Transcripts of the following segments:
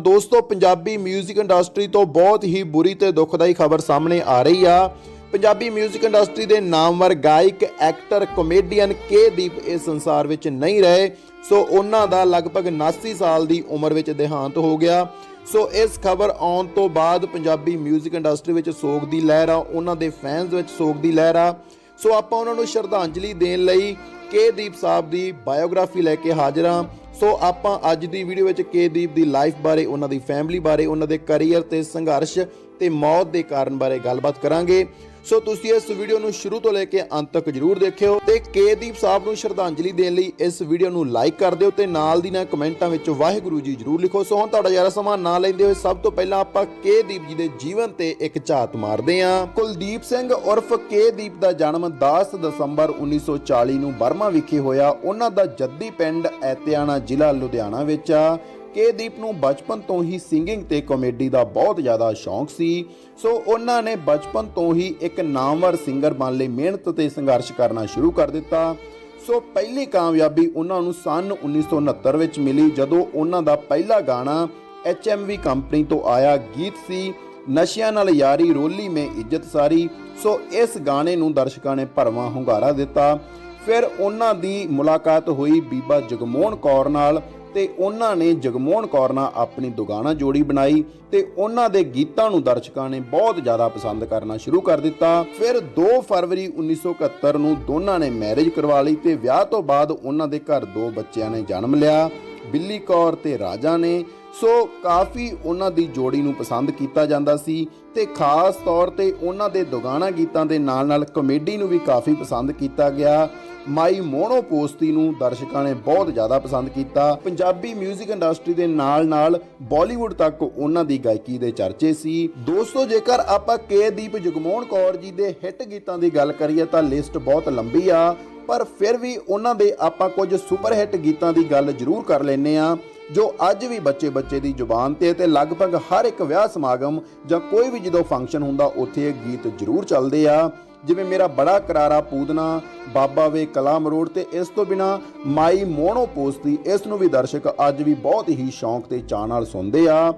ਦੋਸਤੋ ਪੰਜਾਬੀ 뮤직 ਇੰਡਸਟਰੀ ਤੋਂ ਬਹੁਤ ਹੀ ਬੁਰੀ ਤੇ ਦੁਖਦਾਈ ਖਬਰ ਸਾਹਮਣੇ ਆ ਰਹੀ ਆ ਪੰਜਾਬੀ 뮤직 ਇੰਡਸਟਰੀ ਦੇ ਨਾਮਵਰ ਗਾਇਕ ਐਕਟਰ ਕਮੇਡੀਅਨ ਕੇ ਦੀਪ ਇਸ ਸੰਸਾਰ ਵਿੱਚ ਨਹੀਂ ਰਹੇ ਸੋ ਉਹਨਾਂ ਦਾ ਲਗਭਗ 79 ਸਾਲ ਦੀ ਉਮਰ ਵਿੱਚ ਦੇਹਾਂਤ ਹੋ ਗਿਆ ਸੋ ਇਸ ਖਬਰ ਆਉਣ ਤੋਂ ਬਾਅਦ ਪੰਜਾਬੀ 뮤직 ਇੰਡਸਟਰੀ ਵਿੱਚ ਸੋਗ ਦੀ ਲਹਿਰ ਆ ਉਹਨਾਂ ਦੇ ਫੈਨਸ ਵਿੱਚ ਸੋਗ ਦੀ ਲਹਿਰ ਆ ਸੋ ਆਪਾਂ ਉਹਨਾਂ ਨੂੰ ਸ਼ਰਧਾਂਜਲੀ ਦੇਣ ਲਈ ਕੇ ਦੀਪ ਸਾਹਿਬ ਦੀ ਬਾਇਓਗ੍ਰਾਫੀ ਲੈ ਕੇ ਹਾਜ਼ਰ ਹਾਂ ਸੋ ਆਪਾਂ ਅੱਜ ਦੀ ਵੀਡੀਓ ਵਿੱਚ ਕੇ ਦੀਪ ਦੀ ਲਾਈਫ ਬਾਰੇ, ਉਹਨਾਂ ਦੀ ਫੈਮਿਲੀ ਬਾਰੇ, ਉਹਨਾਂ ਦੇ ਕੈਰੀਅਰ ਤੇ ਸੰਘਰਸ਼ ਤੇ ਮੌਤ ਦੇ ਕਾਰਨ ਬਾਰੇ ਗੱਲਬਾਤ ਕਰਾਂਗੇ। ਸੋ ਤੁਸੀਂ ਇਸ ਵੀਡੀਓ ਨੂੰ ਸ਼ੁਰੂ ਤੋਂ ਲੈ ਕੇ ਅੰਤ ਤੱਕ ਜਰੂਰ ਦੇਖਿਓ ਤੇ ਕੇ ਸਾਹਿਬ ਨੂੰ ਸ਼ਰਧਾਂਜਲੀ ਦੇਣ ਲਈ ਇਸ ਵੀਡੀਓ ਨੂੰ ਲਾਈਕ ਕਰ ਦਿਓ ਤੇ ਨਾਲ ਦੀ ਨਾਲ ਕਮੈਂਟਾਂ ਵਿੱਚ ਵਾਹਿਗੁਰੂ ਜੀ ਜਰੂਰ ਲਿਖੋ। ਸੋ ਹੁਣ ਤੁਹਾਡਾ ਜ਼ਿਆਦਾ ਸਮਾਂ ਨਾ ਲੈਂਦੇ ਹੋਏ ਸਭ ਤੋਂ ਪਹਿਲਾਂ ਆਪਾਂ ਕੇ ਦੀਪ ਜੀ ਦੇ ਜੀਵਨ ਤੇ ਇੱਕ ਝਾਤ ਮਾਰਦੇ ਹਾਂ। ਕੁਲਦੀਪ ਸਿੰਘ ਉਰਫ ਕੇ ਦੀਪ ਦਾ ਜਨਮ 10 ਦਸੰਬਰ 1940 ਨੂੰ ਬਰਮਾ ਵਿਖੇ ਹੋਇਆ। ਉਹਨਾਂ ਦਾ ਜੱਦੀ ਪਿੰਡ ਐਤਿਆਣਾ ਜ਼ਿਲ੍ਹਾ ਲੁਧਿਆਣਾ ਵਿੱਚ ਆ। ਕੇ ਦੀਪ ਨੂੰ ਬਚਪਨ ਤੋਂ ਹੀ ਸਿੰਗਿੰਗ ਤੇ ਕਾਮੇਡੀ ਦਾ ਬਹੁਤ ਜ਼ਿਆਦਾ ਸ਼ੌਂਕ ਸੀ। ਸੋ ਉਹਨਾਂ ਨੇ ਬਚਪਨ ਤੋਂ ਹੀ ਇੱਕ ਨਾਮਵਰ ਸਿੰਗਰ ਬਣ ਲਈ, ਮਿਹਨਤ ਤੇ ਸੰਘਰਸ਼ ਕਰਨਾ ਸ਼ੁਰੂ ਕਰ ਦਿੱਤਾ। ਸੋ ਪਹਿਲੀ ਕਾਮਯਾਬੀ ਉਹਨਾਂ ਨੂੰ ਸਨ 1969 ਵਿੱਚ ਮਿਲੀ, ਜਦੋਂ ਉਹਨਾਂ ਦਾ ਪਹਿਲਾ ਗਾਣਾ HMV ਕੰਪਨੀ ਤੋਂ ਆਇਆ ਗੀਤ ਸੀ, ਨਸ਼ਿਆਂ ਨਾਲ ਯਾਰੀ ਰੋਲੀ ਮੇ ਇੱਜ਼ਤ ਸਾਰੀ। ਸੋ ਇਸ ਗਾਣੇ ਨੂੰ ਦਰਸ਼ਕਾਂ ਨੇ ਭਰਵਾਂ ਹੁੰਗਾਰਾ ਦਿੱਤਾ। ਫਿਰ ਉਹਨਾਂ ਦੀ ਮੁਲਾਕਾਤ ਹੋਈ ਬੀਬਾ ਜਗਮੋਹਨ ਕੌਰ ਨਾਲ। ਤੇ ਉਹਨਾਂ ਨੇ ਜਗਮੋਹਨ ਕੌਰ ਨਾਲ ਆਪਣੀ ਦੁਗਾਨਾ ਜੋੜੀ ਬਣਾਈ ਤੇ ਉਹਨਾਂ ਦੇ ਗੀਤਾਂ ਨੂੰ ਦਰਸ਼ਕਾਂ ਨੇ ਬਹੁਤ ਜ਼ਿਆਦਾ ਪਸੰਦ ਕਰਨਾ ਸ਼ੁਰੂ ਕਰ ਦਿੱਤਾ। ਫਿਰ 2 ਫਰਵਰੀ 1971 ਨੂੰ ਦੋਨਾਂ ਨੇ ਮੈਰਿਜ ਕਰਵਾ ਲਈ ਤੇ ਵਿਆਹ ਤੋਂ ਬਾਅਦ ਉਹਨਾਂ ਦੇ ਘਰ ਦੋ ਬੱਚਿਆਂ ਨੇ ਜਨਮ ਲਿਆ। ਬਿੱਲੀ ਕੌਰ ਤੇ ਰਾਜਾ ਨੇ ਸੋ ਕਾਫੀ ਉਹਨਾਂ ਦੀ ਜੋੜੀ ਨੂੰ ਪਸੰਦ ਕੀਤਾ ਜਾਂਦਾ ਸੀ ਤੇ ਖਾਸ ਤੌਰ ਤੇ ਉਹਨਾਂ ਦੇ ਦੁਗਾਣਾ ਗੀਤਾਂ ਦੇ ਨਾਲ ਨਾਲ ਕਮੇਡੀ ਨੂੰ ਵੀ ਕਾਫੀ ਪਸੰਦ ਕੀਤਾ ਗਿਆ। ਮਾਈ ਮੋਨੋ ਪੋਸਤੀ ਨੂੰ ਦਰਸ਼ਕਾਂ ਨੇ ਬਹੁਤ ਜ਼ਿਆਦਾ ਪਸੰਦ ਕੀਤਾ। ਪੰਜਾਬੀ 뮤직 ਇੰਡਸਟਰੀ ਦੇ ਨਾਲ ਨਾਲ ਬਾਲੀਵੁੱਡ ਤੱਕ ਉਹਨਾਂ ਦੀ ਗਾਇਕੀ ਦੇ ਚਰਚੇ ਸੀ। ਦੋਸਤੋ, ਜੇਕਰ ਆਪਾਂ ਕੇ ਦੀਪ ਜਗਮੋਹਨ ਕੌਰ ਜੀ ਦੇ ਹਿੱਟ ਗੀਤਾਂ ਦੀ ਗੱਲ ਕਰੀਏ ਤਾਂ ਲਿਸਟ ਬਹੁਤ ਲੰਬੀ ਆ, ਪਰ ਫਿਰ ਵੀ ਉਹਨਾਂ ਦੇ ਆਪਾਂ ਕੁਝ ਸੁਪਰ ਹਿੱਟ ਗੀਤਾਂ ਦੀ ਗੱਲ ਜ਼ਰੂਰ ਕਰ ਲੈਨੇ ਆ ਜੋ ਅੱਜ ਵੀ ਬੱਚੇ ਬੱਚੇ ਦੀ ਜ਼ੁਬਾਨ ਤੇ ਤੇ ਲਗਭਗ ਹਰ ਇੱਕ ਵਿਆਹ ਸਮਾਗਮ ਜਾਂ ਕੋਈ ਵੀ ਜਦੋਂ ਫੰਕਸ਼ਨ ਹੁੰਦਾ, ਉੱਥੇ ਇਹ ਗੀਤ ਜ਼ਰੂਰ ਚੱਲਦੇ ਆ। ਜਿਵੇਂ ਮੇਰਾ ਬੜਾ ਕਰਾਰਾ ਪੂਦਨਾ, ਬਾਬਾ ਵੇ ਕਲਾਮ ਰੋਡ ਤੇ ਇਸ ਤੋਂ ਬਿਨਾ ਮਾਈ ਮੋਨੋ ਪੋਸਤੀ, ਇਸ ਨੂੰ ਵੀ ਦਰਸ਼ਕ ਅੱਜ ਵੀ ਬਹੁਤ ਹੀ ਸ਼ੌਂਕ ਤੇ ਚਾਅ ਨਾਲ ਸੁਣਦੇ ਆ।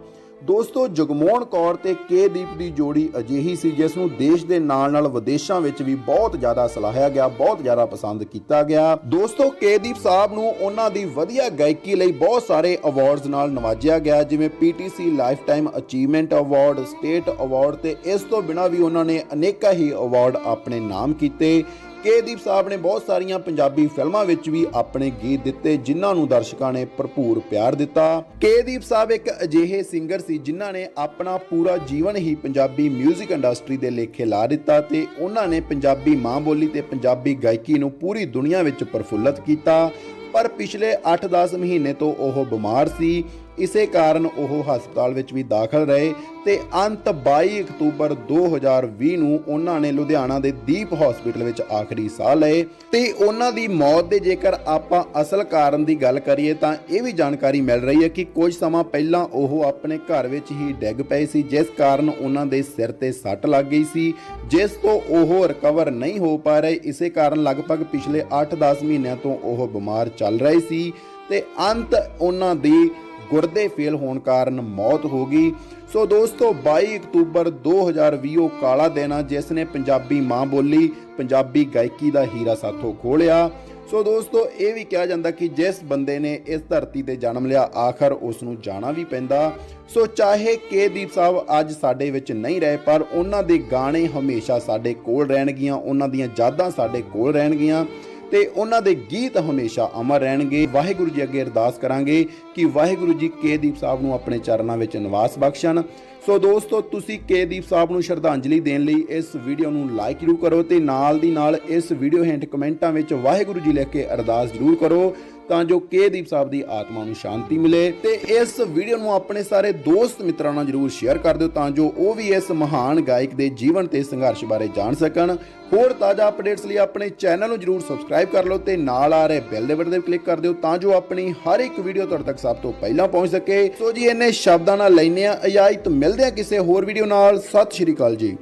ਦੋਸਤੋ, ਜਗਮੋਹਨ ਕੌਰ ਤੇ ਕੇ ਦੀਪ ਦੀ ਜੋੜੀ ਅਜਿਹੀ ਸੀ, ਜਿਸ ਨੂੰ ਦੇਸ਼ ਦੇ ਨਾਲ ਨਾਲ ਵਿਦੇਸ਼ਾਂ ਵਿੱਚ ਵੀ ਬਹੁਤ ਜ਼ਿਆਦਾ ਸਲਾਹਿਆ ਗਿਆ, ਬਹੁਤ ਜ਼ਿਆਦਾ ਪਸੰਦ ਕੀਤਾ ਗਿਆ। ਦੋਸਤੋ, ਕੇ ਦੀਪ ਸਾਹਿਬ ਨੂੰ ਉਹਨਾਂ ਦੀ ਵਧੀਆ ਗਾਇਕੀ ਲਈ ਬਹੁਤ ਸਾਰੇ ਅਵਾਰਡਸ ਨਾਲ ਨਵਾਜਿਆ ਗਿਆ, ਜਿਵੇਂ PTC life time achievement award state award ਤੇ ਇਸ ਤੋਂ ਬਿਨਾਂ ਵੀ ਉਹਨਾਂ ਨੇ ਅਨੇਕਾਂ ਹੀ ਅਵਾਰਡ ਆਪਣੇ ਨਾਮ ਕੀਤੇ। ਕੇ ਦੀਪ ਸਾਹਿਬ ਨੇ ਬਹੁਤ ਸਾਰੀਆਂ ਪੰਜਾਬੀ ਫਿਲਮਾਂ ਵਿੱਚ ਵੀ ਆਪਣੇ ਗੀਤ ਦਿੱਤੇ, ਜਿਨ੍ਹਾਂ ਨੂੰ ਦਰਸ਼ਕਾਂ ਨੇ ਭਰਪੂਰ ਪਿਆਰ ਦਿੱਤਾ। ਕੇ ਦੀਪ ਸਾਹਿਬ ਇੱਕ ਅਜਿਹੇ ਸਿੰਗਰ ਸੀ, ਜਿਨ੍ਹਾਂ ਨੇ ਆਪਣਾ ਪੂਰਾ ਜੀਵਨ ਹੀ ਪੰਜਾਬੀ 뮤직 ਇੰਡਸਟਰੀ ਦੇ ਲੇਖੇ ਲਾ ਦਿੱਤਾ ਤੇ ਉਹਨਾਂ ਨੇ ਪੰਜਾਬੀ ਮਾਂ ਬੋਲੀ ਤੇ ਪੰਜਾਬੀ ਗਾਇਕੀ ਨੂੰ ਪੂਰੀ ਦੁਨੀਆ ਵਿੱਚ ਪ੍ਰਫੁੱਲਤ ਕੀਤਾ। ਪਰ ਪਿਛਲੇ 8-10 ਮਹੀਨੇ ਤੋਂ ਉਹ ਬਿਮਾਰ ਸੀ। ਇਸੇ ਕਾਰਨ ਉਹ ਹਸਪਤਾਲ ਵਿੱਚ ਵੀ ਦਾਖਲ ਰਹੇ ਤੇ ਅੰਤ 22 ਅਕਤੂਬਰ 2020 ਨੂੰ ਉਹਨਾਂ ਨੇ ਲੁਧਿਆਣਾ ਦੇ ਦੀਪ ਹਸਪੀਟਲ ਵਿੱਚ ਆਖਰੀ ਸਾਹ ਲਏ ਤੇ ਉਹਨਾਂ ਦੀ ਮੌਤ ਦੇ ਜੇਕਰ ਆਪਾਂ ਅਸਲ ਕਾਰਨ ਦੀ ਗੱਲ ਕਰੀਏ ਤਾਂ ਇਹ ਵੀ ਜਾਣਕਾਰੀ ਮਿਲ ਰਹੀ ਹੈ ਕਿ ਕੁਝ ਸਮਾਂ ਪਹਿਲਾਂ ਉਹ ਆਪਣੇ ਘਰ ਵਿੱਚ ਹੀ ਡਿੱਗ ਪਏ ਸੀ, ਜਿਸ ਕਾਰਨ ਉਹਨਾਂ ਦੇ ਸਿਰ ਤੇ ਸੱਟ ਲੱਗ ਗਈ ਸੀ, ਜਿਸ ਤੋਂ ਉਹ ਰਿਕਵਰ ਨਹੀਂ ਹੋ ਪਾ ਰਹੇ। ਇਸੇ ਕਾਰਨ ਲਗਭਗ ਪਿਛਲੇ 8-10 ਮਹੀਨਿਆਂ ਤੋਂ ਉਹ ਬਿਮਾਰ ਚੱਲ ਰਹੇ ਸੀ ਤੇ ਅੰਤ ਉਹਨਾਂ ਦੀ ਗੁਰਦੇ ਫੇਲ ਹੋਣ ਕਾਰਨ ਮੌਤ ਹੋ ਗਈ। ਸੋ ਦੋਸਤੋ 22 ਅਕਤੂਬਰ 2020 ਉਹ ਕਾਲਾ ਦਿਨ ਆ, ਜਿਸ ਨੇ ਪੰਜਾਬੀ ਮਾਂ ਬੋਲੀ, ਪੰਜਾਬੀ ਗਾਇਕੀ ਦਾ ਹੀਰਾ ਸਾਥੋਂ ਖੋਲਿਆ। ਸੋ ਦੋਸਤੋ, ਇਹ ਵੀ ਕਿਹਾ ਜਾਂਦਾ ਕਿ ਜਿਸ ਬੰਦੇ ਨੇ ਇਸ ਧਰਤੀ ਤੇ ਜਨਮ ਲਿਆ, ਆਖਰ ਉਸ ਨੂੰ ਜਾਣਾ ਵੀ ਪੈਂਦਾ। ਸੋ ਚਾਹੇ ਕੇ ਦੀਪ ਸਾਹਿਬ ਅੱਜ ਸਾਡੇ ਵਿੱਚ ਨਹੀਂ ਰਹੇ, ਪਰ ਉਹਨਾਂ ਦੇ ਗਾਣੇ ਹਮੇਸ਼ਾ ਸਾਡੇ ਕੋਲ ਰਹਿਣਗੀਆਂ, ਉਹਨਾਂ ਦੀਆਂ ਯਾਦਾਂ ਸਾਡੇ ਕੋਲ ਰਹਿਣਗੀਆਂ। ਤੇ ਉਹਨਾਂ ਦੇ ਗੀਤ ਹਮੇਸ਼ਾ ਅਮਰ ਰਹਿਣਗੇ। ਵਾਹਿਗੁਰੂ ਜੀ ਅੱਗੇ ਅਰਦਾਸ ਕਰਾਂਗੇ ਕਿ ਵਾਹਿਗੁਰੂ ਜੀ ਕੇ ਦੀਪ ਸਾਹਿਬ ਨੂੰ ਆਪਣੇ ਚਰਨਾਂ ਵਿੱਚ ਨਿਵਾਸ ਬਖਸ਼ਣ। ਸੋ ਦੋਸਤੋ, ਤੁਸੀਂ ਕੇ ਦੀਪ ਸਾਹਿਬ ਨੂੰ ਸ਼ਰਧਾਂਜਲੀ ਦੇਣ ਲਈ ਇਸ ਵੀਡੀਓ ਨੂੰ ਲਾਈਕ ਜ਼ਰੂਰ ਕਰੋ ਤੇ ਨਾਲ ਦੀ ਨਾਲ ਇਸ ਵੀਡੀਓ ਹੇਠ ਕਮੈਂਟਾਂ ਵਿੱਚ ਵਾਹਿਗੁਰੂ ਜੀ ਲਿਖ ਕੇ ਅਰਦਾਸ ਜ਼ਰੂਰ ਕਰੋ ਤਾਂ ਜੋ ਕੇ ਦੀਪ ਸਾਹਿਬ ਦੀ ਆਤਮਾ ਨੂੰ ਸ਼ਾਂਤੀ ਮਿਲੇ। ਤੇ ਇਸ ਵੀਡੀਓ ਨੂੰ ਆਪਣੇ ਸਾਰੇ ਦੋਸਤ ਮਿੱਤਰਾਂ ਨਾਲ ਜਰੂਰ ਸ਼ੇਅਰ ਕਰ ਦਿਓ ਤਾਂ ਜੋ ਉਹ ਵੀ ਇਸ ਮਹਾਨ ਗਾਇਕ ਦੇ ਜੀਵਨ ਤੇ ਸੰਘਰਸ਼ ਬਾਰੇ ਜਾਣ ਸਕਣ। ਹੋਰ ਤਾਜ਼ਾ ਅਪਡੇਟਸ ਲਈ ਆਪਣੇ ਚੈਨਲ ਨੂੰ ਜਰੂਰ ਸਬਸਕ੍ਰਾਈਬ ਕਰ ਲਓ ਤੇ ਨਾਲ ਆ ਰਹੇ ਬੈਲ ਦੇ ਬਟਨ ਤੇ ਕਲਿੱਕ ਕਰ ਦਿਓ ਤਾਂ ਜੋ ਆਪਣੀ ਹਰ ਇੱਕ ਵੀਡੀਓ ਤੁਹਾਡੇ ਤੱਕ ਸਭ ਤੋਂ ਪਹਿਲਾਂ ਪਹੁੰਚ ਸਕੇ। ਸੋ ਜੀ ਇਹਨੇ ਸ਼ਬਦਾਂ ਨਾਲ ਲੈਨੇ ਆ ਇਜਾਜ਼ਤ ਮਿਲਦੇ ਆ ਕਿਸੇ ਹੋਰ ਵੀਡੀਓ ਨਾਲ। ਸਤਿ ਸ਼੍ਰੀ ਅਕਾਲ ਜੀ।